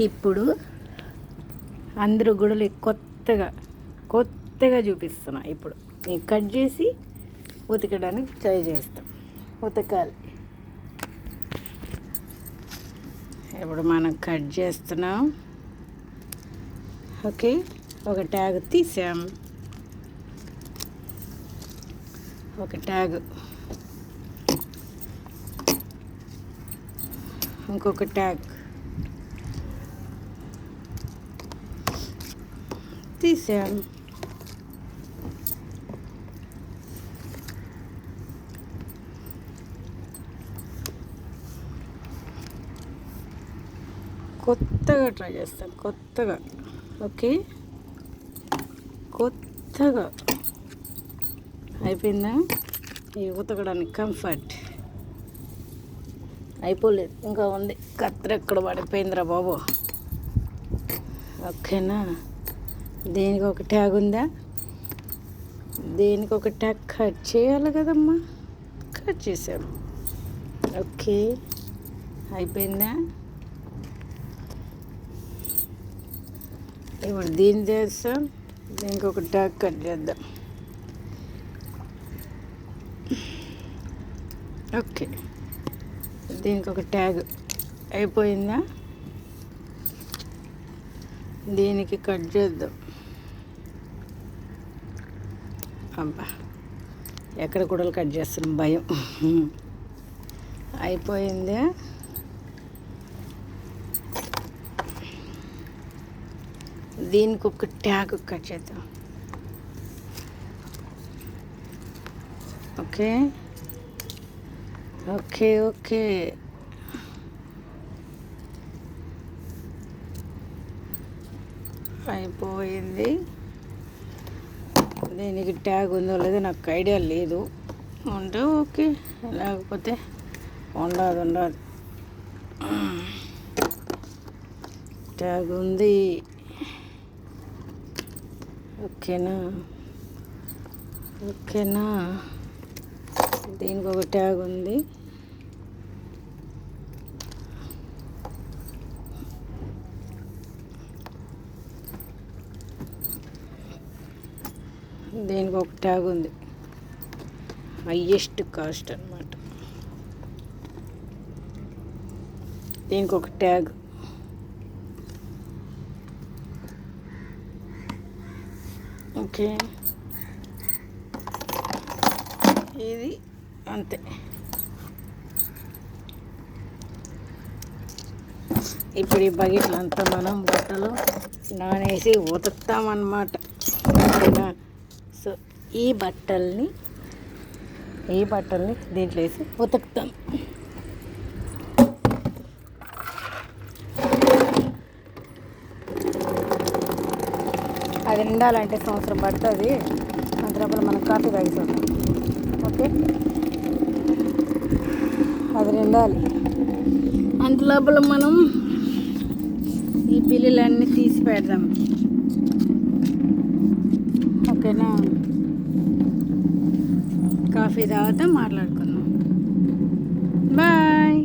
ఇప్పుడు అందరూ గుడలు కొత్తగా కొత్తగా చూపిస్తున్నా ఇప్పుడు. నేను కట్ చేసి ఉతకడానికి ట్రై చేస్తాం. ఉతకాలి. ఇప్పుడు మనం కట్ చేస్తున్నాం. ఓకే ఒక ట్యాగ్ తీసాం. ఒక ట్యాగ్ ఇంకొక ట్యాగ్ తీసాం కొత్తగా ట్రై చేస్తాను కొత్తగా. ఓకే కొత్తగా. అయిపోయిందా? ఈ ఉతకడానికి కంఫర్ట్ అయిపోలేదు ఇంకా ఉంది. కత్తెర ఎక్కడ పడిపోయిందిరా బాబు? ఓకేనా? దీనికి ఒక ట్యాగ్ ఉందా? దీనికి ఒక ట్యాగ్ కట్ చేయాలి కదమ్మా? కట్ చేసాను ఓకే. అయిపోయిందా? ఇప్పుడు దీన్ని చేస్తాం? దీనికి ఒక ట్యాగ్ కట్ చేద్దాం. ఓకే. దీనికి ఒక ట్యాగ్ అయిపోయిందా? దీనికి కట్ చేద్దాం? అబ్బా ఎక్కడ కూడా కట్ చేస్తున్నాం? భయం. అయిపోయింది. దీనికి ఒక ట్యాగ్ కట్ చేద్దాం. ఓకే? Okay okay. అయిపోయింది. దీనికి ట్యాగ్ ఉందో లేదో నాకు ఐడియా లేదు. ఉంటే ఓకే. లేకపోతే ఉండదు ఉండదు. ట్యాగ్ ఉంది. ఓకేనా? ఓకేనా? దీనికి ఒక ట్యాగ్ ఉంది. దీనికి ఒక ట్యాగ్ ఉంది. హయ్యెస్ట్ కాస్ట్ అనమాట దీనికి ఒక ట్యాగ్? ఓకే. ఇది అంతే. ఇప్పుడు ఈ బకెట్లు అంతా మనం బట్టలు నానేసి ఉతుకుతామన్నమాట. ఓకేనా ఈ బట్టల్ని ఈ బట్టల్ని దీంట్లో వేసి ఉతుకుతాం అది నిండాలంటే సంవత్సరం పడుతుంది. అంతలోపల మనం కాఫీ తాగిస్తాం ఓకే? అది నిండాలి. అంతలోపల మనం ఈ బిల్లులన్నీ తీసి పెడదాం. ఓకేనా? కాఫీ తాగితే మాట్లాడుకుందాం. బాయ్.